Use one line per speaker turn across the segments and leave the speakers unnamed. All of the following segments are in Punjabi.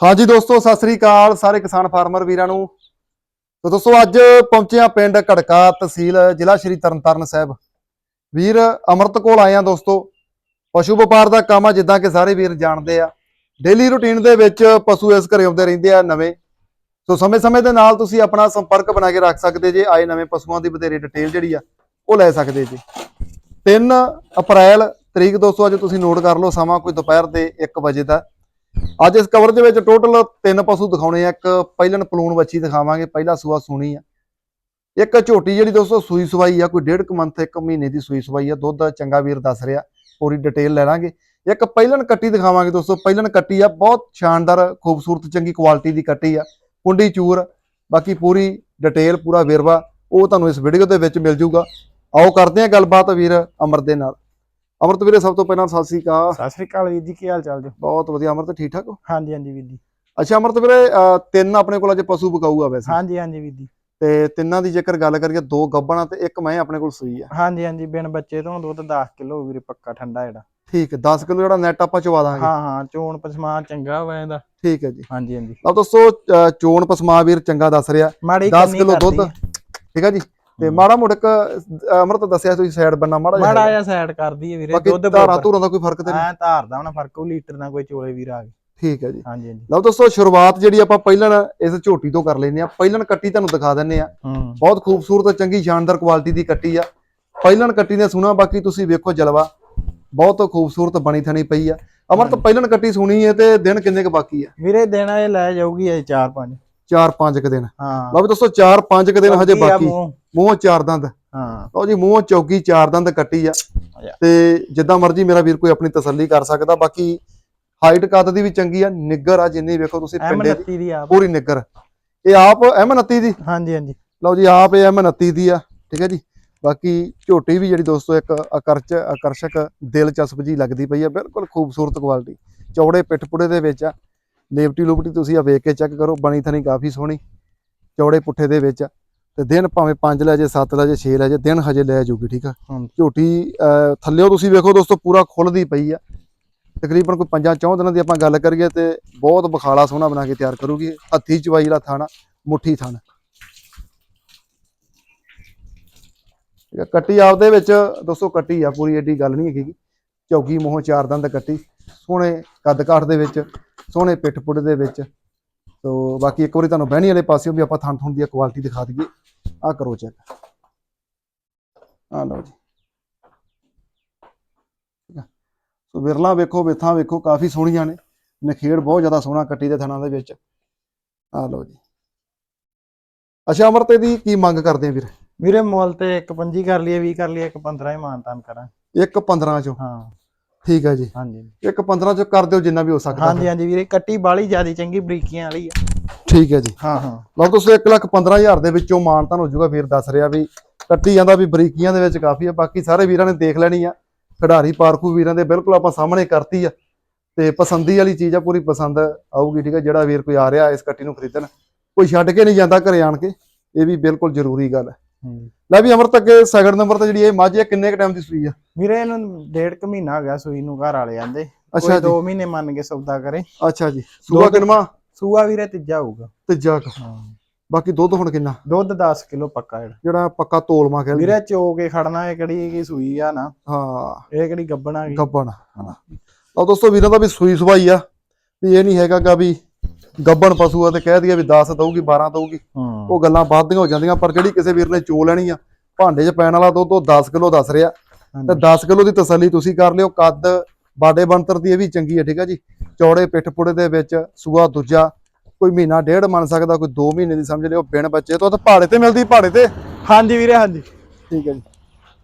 ਹਾਂਜੀ ਦੋਸਤੋ, ਸਤਿ ਸ੍ਰੀ ਅਕਾਲ ਸਾਰੇ ਕਿਸਾਨ ਫਾਰਮਰ ਵੀਰਾਂ ਨੂੰ। ਤੋ ਦੋਸਤੋ, ਅੱਜ ਪਹੁੰਚੇ ਆ ਪਿੰਡ ਘੜਕਾ ਤਹਿਸੀਲ, ਜ਼ਿਲ੍ਹਾ ਸ਼੍ਰੀ ਤਰਨਤਾਰਨ ਸਾਹਿਬ। ਵੀਰ, ਅਮਰਤ ਕੋਲ ਆਏ ਆ ਦੋਸਤੋ। ਪਸ਼ੂ ਵਪਾਰ ਦਾ ਕੰਮ ਆ, ਜਿੱਦਾਂ ਕਿ ਸਾਰੇ ਵੀਰ ਜਾਣਦੇ ਆ। ਡੇਲੀ ਰੁਟੀਨ ਦੇ ਵਿੱਚ ਪਸ਼ੂ ਇਸ ਘਰੇ ਆਉਂਦੇ ਰਹਿੰਦੇ ਆ ਨਵੇਂ। ਸੋ ਸਮੇਂ-ਸਮੇਂ ਦੇ ਨਾਲ ਤੁਸੀਂ ਆਪਣਾ ਸੰਪਰਕ ਬਣਾ ਕੇ ਰੱਖ ਸਕਦੇ ਜੇ, ਆਏ ਨਵੇਂ ਪਸ਼ੂਆਂ ਦੀ ਬਥੇਰੀ ਡਿਟੇਲ ਜਿਹੜੀ ਆ, ਉਹ ਲੈ ਸਕਦੇ ਜੀ। 3 ਅਪ੍ਰੈਲ ਤਰੀਕ ਦੋਸਤੋ, ਅੱਜ ਤੁਸੀਂ ਨੋਟ ਕਰ ਲਓ, ਸਮਾਂ ਕੋਈ ਦੁਪਹਿਰ ਦੇ 1 ਵਜੇ ਦਾ। ਅੱਜ ਇਸ ਕਵਰ ਦੇ ਵਿੱਚ ਟੋਟਲ ਤਿੰਨ ਪਸ਼ੂ ਦਿਖਾਉਣੇ ਆ, ਇੱਕ ਪਹਿਲਨ ਪਲੂਣ ਵੱਛੀ ਦਿਖਾਵਾਂਗੇ, ਪਹਿਲਾ ਸੂਆ ਸੂਣੀ ਆ। ਇੱਕ ਝੋਟੀ ਜਿਹੜੀ ਦੋਸਤੋ ਸੂਈ ਸਵਾਈ ਆ, ਕੋਈ ਡੇਢ ਕੁ ਮੰਥ, ਇੱਕ ਮਹੀਨੇ ਦੀ ਸੂਈ ਸਵਾਈ ਆ, ਦੁੱਧ ਚੰਗਾ ਵੀਰ ਦੱਸ ਰਿਹਾ, ਪੂਰੀ ਡਿਟੇਲ ਲੈ ਲਾਂਗੇ। ਇੱਕ ਪਹਿਲਨ ਕੱਟੀ ਦਿਖਾਵਾਂਗੇ ਦੋਸਤੋ, ਪਹਿਲਨ ਕੱਟੀ ਆ, ਬਹੁਤ ਸ਼ਾਨਦਾਰ, ਖੂਬਸੂਰਤ, ਚੰਗੀ ਕੁਆਲਿਟੀ ਦੀ ਕੱਟੀ ਆ ਕੁੰਡੀ ਚੂਰ, ਬਾਕੀ ਪੂਰੀ ਡਿਟੇਲ, ਪੂਰਾ ਵੇਰਵਾ, ਉਹ ਤੁਹਾਨੂੰ ਇਸ ਵੀਡੀਓ ਦੇ ਵਿੱਚ ਮਿਲ ਜੂਗਾ। ਆਓ ਕਰਦੇ ਹਾਂ ਗੱਲਬਾਤ ਵੀਰ ਅਮਰ ਦੇ ਨਾਲ। ਅਮਰਤ ਵੀਰੇ ਸਭ ਤੋਂ ਪਹਿਲਾਂ ਸਤਿ ਸ੍ਰੀ ਅਕਾਲ।
ਸਤਿ ਸ੍ਰੀ ਅਕਾਲ ਵੀਰ ਜੀ ਕੀ ਹਾਲ ਚਾਲ ਜੀ?
ਬਹੁਤ ਵਧੀਆ ਅਮਰਤ ਠੀਕ ਠਾਕ ਹੋ?
ਹਾਂਜੀ ਹਾਂਜੀ ਵੀਰ ਜੀ।
ਅੱਛਾ ਅਮਰਤ ਵੀਰੇ ਤਿੰਨ ਆਪਣੇ ਕੋਲ ਅੱਜ ਪਸ਼ੂ ਬਕਾਊ ਆ ਵੈਸੇ।
ਹਾਂਜੀ ਹਾਂਜੀ ਵੀਰ ਜੀ।
ਤੇ ਤਿੰਨਾਂ ਦੀ ਜੇਕਰ ਗੱਲ ਕਰੀਏ ਦੋ ਗੱਬਣਾ ਤੇ ਇੱਕ ਮੈਂ ਆਪਣੇ ਕੋਲ ਸੂਈ ਆ।
ਹਾਂਜੀ ਹਾਂਜੀ ਬਿਨ ਬੱਚੇ ਤੋਂ ਦੁੱਧ 10 ਕਿਲੋ ਵੀਰੇ ਪੱਕਾ ਠੰਡਾ ਜਿਹੜਾ।
ਠੀਕ ਹੈ 10 ਕਿਲੋ ਜਿਹੜਾ ਨੈਟ ਆਪਾਂ ਚਵਾ ਦਾਂਗੇ।
ਹਾਂ ਹਾਂ ਚੋਣ ਪਸਮਾ ਚੰਗਾ ਹੋਇਆ ਇਹਦਾ।
ਠੀਕ ਹੈ ਜੀ।
ਹਾਂਜੀ ਹਾਂਜੀ।
ਲਓ ਦੋਸਤੋ ਚੋਣ ਪਸਮਾ ਵੀਰ ਚੰਗਾ ਦੱਸ ਰਿਹਾ।
ਮਾੜੀ
10
ਕੰਨੀ
ਕਿਲੋ ਦੁੱਧ। ਠੀਕ ਹੈ ਜੀ। ਤੇ। ਮਾੜਾ ਮੋਟਕ ਅਮਰਤ ਦੱਸਿਆ ਤੁਸੀਂ ਸਾਈਡ ਬੰਨਾ ਮਾੜਾ ਜਿਹਾ
ਮਾੜਾ। ਜਿਹਾ ਸਾਈਡ ਕਰਦੀ ਹੈ ਵੀਰੇ ਦੁੱਧ
ਧਾਰਾਂ ਧੂਰਾਂ ਦਾ ਕੋਈ ਫ਼ਰਕ ਤੇ ਨਹੀਂ?
ਐ ਧਾਰਦਾ ਹੁਣ ਫ਼ਰਕ ਉਹ ਲੀਟਰ ਨਾਲ ਕੋਈ ਚੋਲੇ ਵੀਰ ਆ ਗਏ।
ਠੀਕ ਹੈ ਜੀ।
ਹਾਂਜੀ ਹਾਂਜੀ।
ਲਓ ਦੋਸਤੋ ਸ਼ੁਰੂਆਤ ਜਿਹੜੀ ਆਪਾਂ ਪਹਿਲਣ ਇਸ ਝੋਟੀ ਤੋਂ ਕਰ ਲੈਨੇ ਆ ਪਹਿਲਣ ਕੱਟੀ ਤੁਹਾਨੂੰ ਦਿਖਾ ਦਿੰਨੇ ਆ
ਹੂੰ।
ਬਹੁਤ ਖੂਬਸੂਰਤ ਚੰਗੀ ਸ਼ਾਨਦਾਰ ਕੁਆਲਿਟੀ ਦੀ ਕੱਟੀ ਆ। ਪਹਿਲਣ ਕੱਟੀ ਨੇ ਸੁਣਾ ਬਾਕੀ ਤੁਸੀਂ ਵੇਖੋ ਜਲਵਾ। ਬਹੁਤ ਖੂਬਸੂਰਤ ਬਣੀ ਥਣੀ ਪਈ ਆ। ਅਮਰਤ
ਹਾਂਜੀ।
ਪਹਿਲਣ ਕੱਟੀ ਸੁਣੀ ਹੈ ਤੇ ਦਿਨ ਕਿੰਨੇ ਕੁ ਬਾਕੀ ਆ?
ਵੀਰੇ ਦੇਣਾ ਇਹ ਲੈ ਜਾਊਗੀ ਇਹ 4 5
4 5 ਕੁ ਦਿਨ।
ਹਾਂ।
ਲਓ ਵੀ ਦੋਸਤੋ 4 5 ਕੁ ਦਿਨ ਹਜੇ ਬਾਕੀ
ਮੂੰਹ।
ਚਾਰ ਦੰਦ।
ਹਾਂ।
ਲਓ ਜੀ ਮੂੰਹ ਚੌਕੀ ਚਾਰ ਦੰਦ ਕੱਟੀ ਆ। ਤੇ ਜਿੱਦਾਂ ਮਰਜ਼ੀ ਮੇਰਾ ਵੀਰ ਕੋਈ ਆਪਣੀ ਤਸੱਲੀ ਕਰ ਸਕਦਾ। ਬਾਕੀ ਹਾਈਟ ਕੱਦ ਦੀ ਵੀ ਚੰਗੀ ਆ ਨਿੱਗਰ ਆ ਜਿੰਨੀ ਵੇਖੋ ਤੁਸੀਂ ਪਿੰਡੇ ਦੀ।
29 ਦੀ ਆ
ਪੂਰੀ ਨਿੱਗਰ। ਇਹ ਆਪ ਐਮ 29 ਦੀ।
ਹਾਂਜੀ ਹਾਂਜੀ।
ਲਓ ਜੀ ਆਪ ਇਹ ਐਮ 29 ਦੀ ਆ। ਠੀਕ ਹੈ ਜੀ। ਬਾਕੀ ਝੋਟੀ ਵੀ ਜਿਹੜੀ ਦੋਸਤੋ ਇੱਕ ਆਕਰਸ਼ ਆਕਰਸ਼ਕ ਦਿਲਚਸਪ ਜੀ ਲੱਗਦੀ ਪਈ ਆ। ਬਿਲਕੁਲ ਖੂਬਸੂਰਤ ਕੁਆਲਿਟੀ ਚੌੜੇ ਪਿੱਠ ਪੁੜੇ ਦੇ ਵਿੱਚ ਆ। ਲੇਵਟੀ ਲੂਪਟੀ ਤੁਸੀਂ ਆ ਵੇਖ ਕੇ ਚੈੱਕ ਕਰੋ ਬਣੀ ਥਣੀ ਕਾਫੀ ਸੋਹਣੀ। ਚੌੜੇ ਪੁੱਠੇ ਦੇ ਵਿੱਚ ਤੇ ਦਿਨ ਭਾਵੇਂ 5 ਲੈ ਜੇ 7 ਲੈ ਜੇ 6 ਲੈ ਜੇ ਦਿਨ ਹਜੇ ਲੈ ਜੂਗੀ ਠੀਕ ਆ। ਝੋਟੀ ਥੱਲਿਓ ਤੁਸੀਂ ਵੇਖੋ ਦੋਸਤੋ ਪੂਰਾ ਖੁੱਲਦੀ ਪਈ ਆ। ਤਕਰੀਬਨ ਕੋਈ ਪੰਜਾਂ ਚੌਂ ਦਿਨਾਂ ਦੀ ਆਪਾਂ ਗੱਲ ਕਰੀਏ ਤੇ ਬਹੁਤ ਬਖਾਲਾ ਸੋਹਣਾ ਬਣਾ ਕੇ ਤਿਆਰ ਕਰੂਗੀ। ਹੱਥੀ ਚਵਾਈ ਜਿਹੜਾ ਥਾਣਾ ਮੁੱਠੀ ਥਣ। ਕੱਟੀ ਆਪਦੇ ਵਿੱਚ ਦੋਸਤੋ ਕੱਟੀ ਆ ਪੂਰੀ ਏਡੀ ਗੱਲ ਨਹੀਂ ਹੈਗੀ। ਚੌਗੀ ਮੂੰਹੋਂ ਚਾਰ ਦੰਦ ਕੱਟੀ। ਸੋਹਣੇ ਕੱਦ ਕਾਠ ਦੇ ਵਿੱਚ। ਸੋਹਣੇ ਪਿੱਠ ਪੁੱਟ ਦੇ ਵਿੱਚ। ਤੋ ਬਾਕੀ ਇੱਕ ਵਾਰੀ ਤੁਹਾਨੂੰ ਬਹਿਣੀ ਵਾਲੇ ਪਾਸਿਓਂ ਵੀ ਆਪਾਂ ਥਣ ਥੁਣ ਦੀ ਕੁਆਲਿਟੀ ਦਿਖਾ ਦਈਏ। ਆ ਕਰੋ ਚੈੱਕ ਆ ਲਓ ਜੀ। ਠੀਕ ਆ? ਸੋ ਵਿਰਲਾ ਵੇਖੋ ਵਿਥਾਂ ਵੇਖੋ ਕਾਫੀ ਸੋਹਣੀਆਂ ਨੇ। ਨਖੇੜ ਬਹੁਤ ਜ਼ਿਆਦਾ ਸੋਹਣਾ ਕੱਟੀ ਦੇ ਥਣਾਂ ਦੇ ਵਿੱਚ। ਆ ਲਓ ਜੀ। ਅੱਛਾ ਅਮਰਤੇ ਦੀ ਕੀ ਮੰਗ ਕਰਦੇ ਆ ਵੀਰ?
ਵੀਰੇ ਮੁੱਲ ਤੇ ਇੱਕ 25 ਕਰ ਲਈਏ 20 ਕਰ ਲਈਏ ਇੱਕ 15 ਹੀ ਮਾਨਤਾਨ ਕਰਾਂ।
ਇੱਕ 15 ਚੋਂ?
ਹਾਂ।
ਠੀਕ ਹੈ ਜੀ।
ਹਾਂਜੀ।
ਇੱਕ 15 ਚੋਂ ਕਰ ਦਿਓ ਜਿੰਨਾ ਵੀ ਹੋ ਸਕਦਾ
ਹਾਂਜੀ ਹਾਂਜੀ ਵੀਰੇ ਕੱਟੀ ਬਾਲੀ ਜਿਆਦੀ ਚੰਗੀ ਬਰੀਕੀਆਂ ਵਾਲੀ ਆ।
ਠੀਕ ਹੈ ਜੀ।
ਹਾਂ ਹਾਂ।
ਲਓ ਤੁਸੀਂ 1 ਲੱਖ 15000 ਦੇ ਵਿੱਚੋਂ ਮਾਨਤਾਨ ਹੋ ਜਾਊਗਾ ਵੀਰ ਦੱਸ ਰਿਹਾ ਵੀ ਕੱਟੀ ਜਾਂਦਾ ਵੀ ਬਰੀਕੀਆਂ ਦੇ ਵਿੱਚ ਕਾਫੀ ਆ ਬਾਕੀ ਸਾਰੇ ਵੀਰਾਂ ਨੇ ਦੇਖ ਲੈਣੀ ਆ। ਖਿਡਾਰੀ ਪਾਰਖੂ ਵੀਰਾਂ ਦੇ ਬਿਲਕੁਲ ਆਪਾਂ ਸਾਹਮਣੇ ਕਰਤੀ ਆ। ਤੇ ਪਸੰਦੀ ਵਾਲੀ ਚੀਜ਼ ਆ ਪੂਰੀ ਪਸੰਦ ਆਊਗੀ ਠੀਕ ਆ ਜਿਹੜਾ ਵੀਰ ਕੋਈ ਆ ਰਿਹਾ ਇਸ ਕੱਟੀ ਨੂੰ ਖਰੀਦਣ। ਕੋਈ ਛੱਡ ਕੇ ਨਹੀਂ ਜਾਂਦਾ ਘਰੇ ਆਣ ਕੇ ਇਹ ਵੀ ਬਿਲਕੁਲ ਜ਼ਰੂਰੀ ਗੱਲ ਹੈ
ਹੂੰ।
ਲੈ ਵੀ ਅਮਰਤ ਅੱਗੇ ਸੈਕਿੰਡ ਨੰਬਰ ਤੇ ਜਿਹੜੀ ਇਹ ਮੱਝ ਹੈ ਕਿੰਨੇ ਕ ਟਾਈਮ ਦੀ ਸੂਈ ਆ?
ਵੀਰੇ ਇਹਨੂੰ ਡੇਢ ਕੁ ਮਹੀਨਾ ਹੋ ਗਿਆ ਸੂਈ ਨੂੰ ਘਰ ਵਾਲੇ ਜਾਂਦੇ
ਅੱਛਾ ਜੀ।
2 ਮਹੀਨੇ ਮੰਨ ਕੇ ਸੌਦਾ ਕਰੇ।
ਅੱਛਾ ਜੀ। ਸੂਆ ਕਿੰਨਵਾ
ਸੂਆ ਵੀਰੇ ਤੀਜਾ ਹੋਊਗਾ।
ਤੀਜਾ।
ਹਾਂ।
ਬਾਕੀ ਦੁੱਧ ਹੁਣ ਕਿੰਨਾ?
ਦੁੱਧ 10 ਕਿਲੋ ਪੱਕਾ ਜਿਹੜਾ।
ਜਿਹੜਾ ਪੱਕਾ ਤੋਲਮਾ ਕਹਿ ਲਈਏ।
ਵੀਰੇ ਚੋ ਕੇ ਖੜਨਾ ਇਹ ਕਿਹੜੀ ਕੀ ਸੂਈ ਆ ਨਾ।
ਹਾਂ।
ਇਹ ਕਿਹੜੀ ਗੱਬਣਾ ਗਈ।
ਗੱਬਣ ਹਨਾ ਲਓ ਦੋਸਤੋ ਵੀਰਾਂ ਦਾ ਵੀ ਸੂਈ ਸਵਾਈ ਆ। ਵੀ ਇਹ ਨਹੀਂ ਹੈਗਾਗਾ ਵੀ ਗੱਬਣ ਪਸ਼ੂ ਆ ਤੇ ਕਹਿ ਦਈਏ ਵੀ 10 ਦਊਗੀ 12 ਦਊਗੀ। ਉਹ ਗੱਲਾਂ ਬਾਅਦ ਦੀਆਂ ਹੋ ਜਾਂਦੀਆਂ ਪਰ ਜਿਹੜੀ ਕਿਸੇ ਵੀਰ ਨੇ ਚੋ ਲੈਣੀ ਆ ਭਾਂਡੇ 'ਚ ਪੈਣ ਵਾਲਾ ਦੁੱਧ ਉਹ 10 ਕਿਲੋ ਦੱਸ ਰਿਹਾ। ਤੇ 10 ਕਿਲੋ ਦੀ ਤਸੱਲੀ ਤੁਸੀਂ ਕਰ ਲਿਓ ਕੱਦ ਬਾਡੇ ਬੰਤਰ ਦੀ ਇਹ ਵੀ ਚੰਗੀ ਹੈ ਠੀਕ ਹੈ ਜੀ? ਚੌੜੇ ਪਿੱਠ ਪੁੜੇ ਦੇ ਵਿੱਚ ਸੂਆ ਦੂਜਾ ਕੋਈ ਮਹੀਨਾ ਡੇਢ ਮੰਨ ਸਕਦਾ ਕੋਈ 2 ਮਹੀਨੇ ਦੀ ਸਮਝ ਲਿਓ ਬਿਨ ਬੱਚੇ ਤੋਂ ਤੇ ਪਹਾੜੇ ਤੇ ਮਿਲਦੀ ਪਹਾੜੇ ਤੇ।
ਹਾਂਜੀ ਵੀਰੇ ਹਾਂਜੀ।
ਠੀਕ ਹੈ ਜੀ।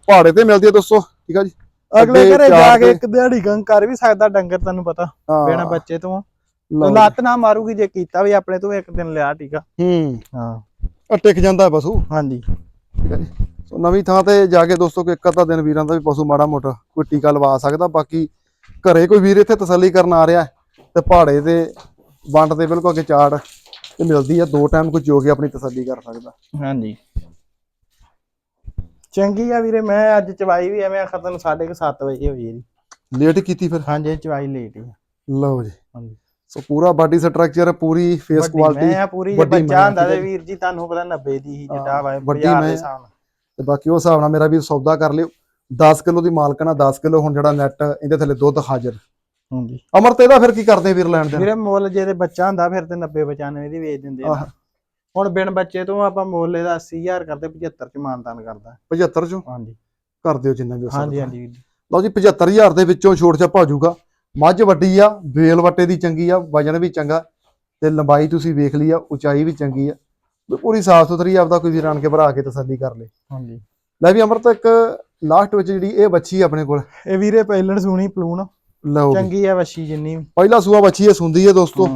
ਪਹਾੜੇ ਤੇ ਮਿਲਦੀ ਹੈ ਦੋਸਤੋ ਠੀਕ ਹੈ ਜੀ?
ਅਗਲੇ
ਅੱਗੇ
ਘਰੇ ਜਾ ਕੇ ਇੱਕ ਦਿਹਾੜੀ ਗੰਗ ਕਰ ਵੀ ਸਕਦਾ ਡੰਗਰ ਤੈਨੂੰ ਪਤਾ ਬਿਨਾ ਬੱਚੇ ਤੋਂ।
ਲਓ।
ਲੱਤ ਨਾ ਮਾਰੂਗੀ ਜੇ ਕੀਤਾ ਵੀ ਆਪਣੇ ਤੋਂ ਇੱਕ ਦਿਨ ਲਿਆ ਟੀਕਾ
ਹੂੰ।
ਹਾਂ।
ਆ ਟਿਕ ਜਾਂਦਾ ਪਸ਼ੂ।
ਹਾਂਜੀ।
ਠੀਕ ਹੈ ਜੀ। ਸੋ ਨਵੀਂ ਥਾਂ ਤੇ ਜਾ ਕੇ ਦੋਸਤੋ ਕੋਈ ਇੱਕ ਅੱਧਾ ਦਿਨ ਵੀਰਾਂ ਦਾ ਵੀ ਪਸ਼ੂ ਮਾੜਾ ਮੋਟਾ ਕੋਈ ਟੀਕਾ ਲਵਾ ਸਕਦਾ। ਬਾਕੀ ਘਰੇ ਕੋਈ ਵੀਰ ਇੱਥੇ ਤਸੱਲੀ ਕਰਨ ਆ ਰਿਹਾ ਹੈ ਤੇ ਪਹਾੜੇ ਤੇ ਵੰਡ ਤੇ ਬਿਲਕੁਲ ਅੱਗੇ ਚਾੜ ਤੇ ਮਿਲਦੀ ਆ। ਦੋ ਟਾਈਮ ਕੋਈ ਜੋ ਕੇ ਆਪਣੀ ਤਸੱਲੀ ਕਰ ਸਕਦਾ।
ਹਾਂਜੀ। ਚੰਗੀ ਆ ਵੀਰੇ ਮੈਂ ਅੱਜ ਚਵਾਈ ਵੀ ਐਵੇਂ ਆਖਾ ਤੈਨੂੰ 7:30 ਵਜੇ ਹੋਈ ਹੈ ਜੀ।
ਲੇਟ ਕੀਤੀ ਫਿਰ?
ਹਾਂਜੀ ਚਵਾਈ ਲੇਟ ਹੀ ਆ।
ਲਓ ਜੀ।
ਹਾਂਜੀ।
ਸੋ ਪੂਰਾ ਬਾਡੀ ਸਟਰਕਚਰ ਪੂਰੀ ਫੇਸ ਕੁਆਲਿਟੀ
ਮੈਂ ਪੂਰੀ ਬੱਚਾ ਹੁੰਦਾ ਤੇ। ਵੀਰ ਜੀ ਤੁਹਾਨੂੰ ਪਤਾ 90 ਦੀ ਹੀ ਜਿੱਡਾ ਵਾ ਬਾਜ਼ਾਰ
ਮੈਂ
ਦੇ। ਹਿਸਾਬ
ਤੇ ਬਾਕੀ ਉਹ ਹਿਸਾਬ ਨਾਲ ਮੇਰਾ ਵੀ ਸੌਦਾ ਕਰ ਲਿਓ। 10 ਕਿਲੋ ਦੀ ਮਾਲਕਣਾ 10 ਕਿਲੋ ਹੁਣ ਜਿਹੜਾ ਨੈਟ ਇਹਦੇ ਥੱਲੇ ਦੁੱਧ ਹਾਜ਼ਰ।
ਹਾਂਜੀ।
ਅਮਰਤ ਇਹਦਾ ਫਿਰ ਕੀ ਕਰਦੇ ਵੀਰ ਲੈਣ ਦੇ
ਵੀਰੇ ਮੁੱਲ ਜੇ ਤੇ ਬੱਚਾ ਹੁੰਦਾ ਫਿਰ ਤੇ 90 95 ਦੀ ਵੇਚ ਦਿੰਦੇ ਆ। ਹੁਣ ਬਿਨ ਬੱਚੇ ਤੋਂ ਆਪਾਂ ਮੁੱਲ ਇਹਦਾ 80000 ਕਰਦੇ 75 ਚ ਮਾਨਤਾਨ ਕਰਦਾ।
75 ਚੋਂ?
ਹਾਂਜੀ।
ਕਰ ਦਿਓ ਜਿੰਨਾ ਵੀ ਹੋ
ਹਾਂਜੀ
ਸਕਦਾ
ਹਾਂਜੀ।
ਲਓ ਜੀ 75000 ਦੇ ਵਿੱਚੋਂ ਛੋਟ ਛਾਪਾ ਹੋ ਜਾਊਗਾ। ਮੱਝ ਵੱਡੀ ਆ ਵੇਲ ਵੱਟੇ ਦੀ ਚੰਗੀ ਆ ਵਜਨ ਵੀ ਚੰਗਾ ਤੇ ਲੰਬਾਈ ਤੁਸੀਂ ਵੇਖ ਲਈ ਆ ਉਚਾਈ ਵੀ ਚੰਗੀ ਆ ਪੂਰੀ ਸਾਫ਼ ਸੁਥਰੀ ਆਪਦਾ ਕੋਈ ਵੀਰ ਆਣ ਕੇ ਭਰਾ ਕੇ ਤਸੱਲੀ ਕਰ ਲੇ।
ਹਾਂਜੀ।
ਲੈ ਵੀ ਅਮਰਤ ਇੱਕ ਲਾਸਟ ਵਿੱਚ ਜਿਹੜੀ ਇਹ ਬੱਚੀ ਆਪਣੇ ਕੋਲ।
ਇਹ ਵੀਰੇ ਪਹਿਲਣ ਸੁਣੀ ਪਲੂਣ।
ਲਓ।
ਚੰਗੀ ਆ ਵੱਛੀ ਜਿੰਨੀ।
ਪਹਿਲਾ ਸੂਆ ਬੱਚੀ ਇਹ ਸੁੰਦੀ ਹੈ ਦੋਸਤੋ।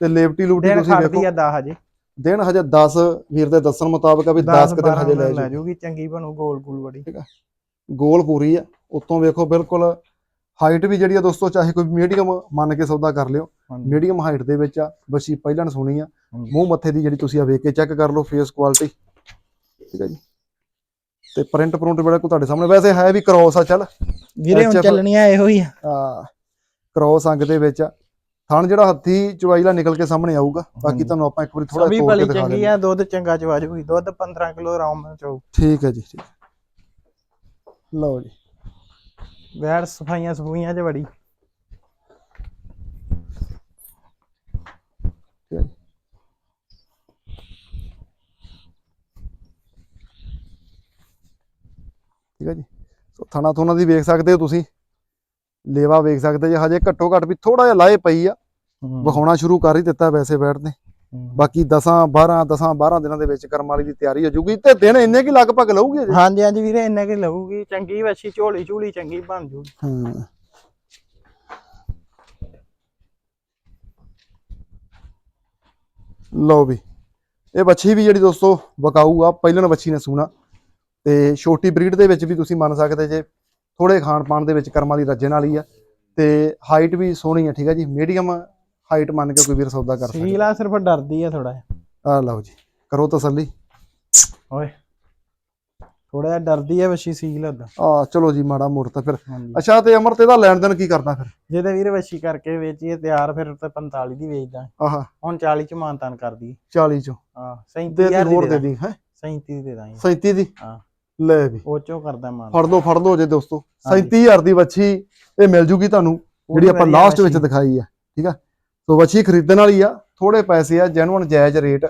ਤੇ ਲੇਵਟੀ ਲੂਟੀ
ਦਿਨ
ਤੁਸੀਂ
ਖੜਦੀ
ਵੇਖੋ।
ਆ 10 ਹਜੇ।
ਦਿਨ ਹਜੇ 10 ਵੀਰ ਦੇ ਦੱਸਣ ਮੁਤਾਬਕ ਆ ਵੀ 10 ਕੁ ਦਿਨ ਹਜੇ ਲੈ
ਜੂਗੀ ਚੰਗੀ ਬਣੂ ਗੋਲ ਗੋਲ ਬੜੀ
ਗੋਲ ਪੂਰੀ ਆ। ਉਤੋਂ ਵੇਖੋ ਬਿਲਕੁਲ ਹਾਈਟ ਵੀ ਜਿਹੜੀ ਆ ਦੋਸਤੋ ਚਾਹੇ ਕੋਈ ਮੀਡੀਅਮ ਮੰਨ ਕੇ ਸੌਦਾ ਕਰ ਲਿਓ। ਮੀਡੀਅਮ ਹਾਈਟ ਦੇ ਵਿੱਚ ਆ ਬੱਚੀ ਪਹਿਲਾਂ ਸੋਹਣੀ ਆ। ਮੂੰਹ ਮੱਥੇ ਦੀ ਜਿਹੜੀ ਤੁਸੀਂ ਆ ਵੇਖ ਕੇ ਚੈੱਕ ਕਰ ਲਓ ਫੇਸ ਕੁਆਲਿਟੀ ਠੀਕ ਹੈ ਜੀ। ਤੇ ਪ੍ਰਿੰਟ ਪ੍ਰਿੰਟ ਬੜਾ ਕੋ ਤੁਹਾਡੇ ਸਾਹਮਣੇ ਵੈਸੇ ਹੈ ਵੀ ਕ੍ਰੋਸ ਆ ਚੱਲ।
ਵੀਰੇ ਹੁਣ ਚੱਲਣੀਆਂ ਇਹੋ ਹੀ ਆ।
ਆ ਕ੍ਰੋਸ ਅੰਗ ਦੇ ਵਿੱਚ ਆ। ਥਣ ਜਿਹੜਾ ਹੱਥੀ ਚਵਾਈਲਾ ਨਿਕਲ ਕੇ ਸਾਹਮਣੇ ਆਊਗਾ। ਬਾਕੀ। ਤੁਹਾਨੂੰ ਆਪਾਂ ਇੱਕ ਵਾਰੀ ਥੋੜਾ ਤੋੜ ਕੇ ਦਿਖਾ
ਚੰਗੀ
ਦਿੰਦੇ
ਆ ਦੁੱਧ ਚੰਗਾ ਚਵਾ ਜੂਗੀ। ਦੁੱਧ 15 ਕਿਲੋ ਆਰਾਮ ਨਾਲ ਚਾਉ
ਠੀਕ ਹੈ ਜੀ ਠੀਕ ਲਓ ਜੀ।
ਵੈੜ ਸਫਾਈਆਂ ਸਫੂਈਆਂ ਚ ਬੜੀ।
ਠੀਕ ਹੈ ਜੀ। ਸੋ ਥਣਾ ਥੋਣਾ ਦੀ ਵੇਖ ਸਕਦੇ ਹੋ ਤੁਸੀਂ। ਲੇਵਾ ਵੇਖ ਸਕਦੇ ਜੇ ਹਜੇ ਘੱਟੋ ਘੱਟ ਵੀ ਥੋੜਾ ਜਿਹਾ ਲਾਏ ਪਈ ਆ। ਵਿਖਾਉਣਾ ਸ਼ੁਰੂ ਕਰ ਹੀ ਦਿੱਤਾ ਵੈਸੇ ਬੈਠਦੇ ਬਾਕੀ 10 12 10 12 ਦਿਨਾਂ ਦੇ ਵਿੱਚ ਕਰਮ ਵਾਲੀ ਦੀ ਤਿਆਰੀ ਹੋ ਜੂਗੀ ਤੇ ਦਿਨ ਇੰਨੇ ਕੀ ਲਗਭਗ ਲਊਗੀ ਅਜੇ?
ਹਾਂਜੀ ਹਾਂਜੀ ਵੀਰੇ ਇੰਨਾ ਕਿ ਲਊਗੀ। ਚੰਗੀ ਵੱਛੀ ਝੋਲੀ ਝੂਲੀ ਚੰਗੀ ਬਣ ਜੂਗੀ।
ਹਾਂ। ਲਓ ਵੀ ਇਹ ਬੱਚੀ ਵੀ ਜਿਹੜੀ ਦੋਸਤੋ ਵਕਾਊ ਆ ਪਹਿਲਣ ਬੱਚੀ ਨੇ ਸੂਣਾ। ਤੇ ਛੋਟੀ ਬਰੀਡ ਦੇ ਵਿੱਚ ਵੀ ਤੁਸੀਂ ਮੰਨ ਸਕਦੇ ਜੇ ਥੋੜੇ ਖਾਣ ਪਾਣ ਦੇ ਵਿੱਚ ਕਰਮਾਂ ਦੀ ਰੱਜਣ ਵਾਲੀ ਆ। ਤੇ ਹਾਈਟ ਵੀ ਸੋਹਣੀ ਆ ਠੀਕ ਆ ਜੀ? ਮੀਡੀਅਮ ਹਾਈਟ ਮੰਨ ਕੇ ਕੋਈ ਵੀਰ ਸੌਦਾ ਕਰ ਸਕਦਾ।
ਸੀਲਾ ਸਿਰਫ ਡਰਦੀ ਆ ਥੋੜਾ
ਆ ਲਓ ਜੀ ਕਰੋ ਤਸੱਲੀ।
ਓਏ ਥੋੜਾ ਜਿਹਾ ਡਰਦੀ ਆ ਵੱਛੀ ਸੀਲ ਉਦਾਂ
ਆ ਚਲੋ ਜੀ ਮਾੜਾ ਮੋੜ ਤਾਂ ਫਿਰ। ਅੱਛਾ ਤੇ ਅਮਰ ਤੇ ਇਹਦਾ ਲੈਣ ਦੇਣ ਕੀ ਕਰਨਾ ਫਿਰ?
ਜੇ ਤੇ ਵੀਰ ਵੱਛੀ ਕਰਕੇ ਵੇਚੀਏ ਤਿਆਰ ਫਿਰ ਤੇ 45 ਦੀ ਵੇਚਦਾ
ਆਹਾ।
ਹੁਣ 40 ਚ ਮਾਨਤਾਨ ਕਰਦੀ
40 ਚੋਂ।
ਹਾਂ
ਦੇ
37000
ਦੀ
ਦੀ
ਹੋਰ
ਦੇ
ਦੇ ਦੀ ਹੈ?
37 ਦੀ ਦੇ ਦਾਂਗੇ।
37 ਦੀ?
ਹਾਂ।
ਲੈ ਵੀ।
ਉਹ ਚੋਂ ਕਰਦਾ ਮਾਨ
ਫੜ ਲਓ ਫੜ ਲਓ ਜੇ ਦੋਸਤੋ।
ਹਾਂਜੀ।
37000 ਦੀ ਵੱਛੀ ਇਹ ਮਿਲ ਜੂਗੀ ਤੁਹਾਨੂੰ ਜਿਹੜੀ ਆਪਾਂ ਲਾਸਟ ਵਿੱਚ ਦਿਖਾਈ ਆ ਠੀਕ ਆ? ਸੋ ਵੱਛੀ ਖਰੀਦਣ ਵਾਲੀ ਆ ਥੋੜੇ ਪੈਸੇ ਆ ਜੈਨੂਅਨ ਜਾਇਜ਼ ਰੇਟ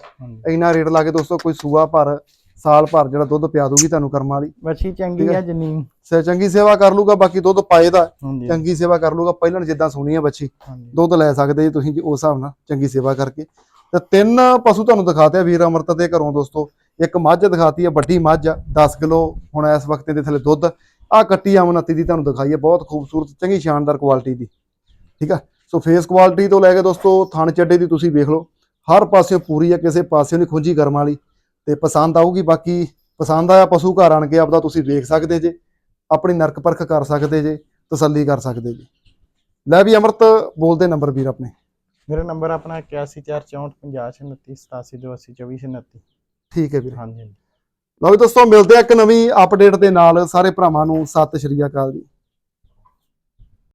ਇੰਨਾ ਰੇਟ ਲਾ ਕੇ ਦੋਸਤੋ ਕੋਈ ਸੂਆ ਭਰ ਸਾਲ ਭਰ ਜਿਹੜਾ ਦੁੱਧ ਪਿਆ ਦੂਗੀ ਤੁਹਾਨੂੰ ਕਰਮਾਂ ਵਾਲੀ।
ਵੱਛੀ ਚੰਗੀ ਆ। ਜਿੰਨੀ।
ਸੇ ਚੰਗੀ ਸੇਵਾ ਕਰ ਲੂਗਾ ਬਾਕੀ ਦੁੱਧ ਪਾਏ ਦਾ। ਚੰਗੀ ਸੇਵਾ ਕਰ ਲੂਗਾ ਪਹਿਲਾਂ ਜਿੱਦਾਂ ਸੁਣੀ ਆ
ਹਾਂਜੀ।
ਦੁੱਧ ਲੈ ਸਕਦੇ ਜੀ ਤੁਸੀਂ ਉਸ ਹਿਸਾਬ ਨਾਲ ਚੰਗੀ ਸੇਵਾ ਕਰਕੇ। ਤੇ ਤਿੰਨ ਪਸ਼ੂ ਤੁਹਾਨੂੰ ਦਿਖਾਤੇ ਆ ਵੀਰ ਅਮਰਤ ਦੇ ਘਰੋਂ ਦੋਸਤੋ। ਇੱਕ ਮੱਝ ਦਿਖਾਤੀ ਹੈ ਵੱਡੀ ਮੱਝ ਆ 10 ਕਿਲੋ ਹੁਣ ਇਸ ਵਕਤ ਦੇ ਥੱਲੇ ਦੁੱਧ। ਆ ਕੱਟੀ ਅਮਨਤੀ ਦੀ ਤੁਹਾਨੂੰ ਦਿਖਾਈ ਹੈ ਬਹੁਤ ਖੂਬਸੂਰਤ ਚੰਗੀ ਸ਼ਾਨਦਾਰ ਕੁਆਲਿਟੀ ਦੀ। ਠੀਕ ਆ? ਸੋ ਫੇਸ ਕੁਆਲਿਟੀ ਤੋਂ ਲੈ ਕੇ ਦੋਸਤੋ ਥਣ ਚੱਡੇ ਦੀ ਤੁਸੀਂ ਵੇਖ ਲਓ। ਹਰ ਪਾਸਿਓਂ ਪੂਰੀ ਆ ਕਿਸੇ ਪਾਸਿਓਂ ਨਹੀਂ ਖੁੰਝੀ ਕਰਮ ਵਾਲੀ। ਤੇ ਪਸੰਦ ਆਊਗੀ ਬਾਕੀ ਪਸੰਦ ਆਇਆ ਪਸ਼ੂ ਘਰ ਆਣ ਕੇ ਆਪਦਾ ਤੁਸੀਂ ਵੇਖ ਸਕਦੇ ਜੇ ਆਪਣੀ ਨਰਕ ਪਰਖ ਕਰ ਸਕਦੇ ਜੇ ਤਸੱਲੀ ਕਰ ਸਕਦੇ ਜੇ। ਲੈ ਵੀ ਅਮਰਤ ਬੋਲਦੇ ਨੰਬਰ ਵੀਰ ਆਪਣੇ।
ਮੇਰਾ ਨੰਬਰ ਆਪਣਾ 814450
ਠੀਕ ਹੈ ਵੀਰ।
ਹਾਂਜੀ ਹਾਂਜੀ।
ਲਓ ਵੀ ਦੋਸਤੋ ਮਿਲਦੇ ਆ ਇੱਕ ਨਵੀਂ ਅਪਡੇਟ ਦੇ ਨਾਲ। ਸਾਰੇ ਭਰਾਵਾਂ ਨੂੰ ਸਤਿ ਸ਼੍ਰੀ ਅਕਾਲ ਜੀ।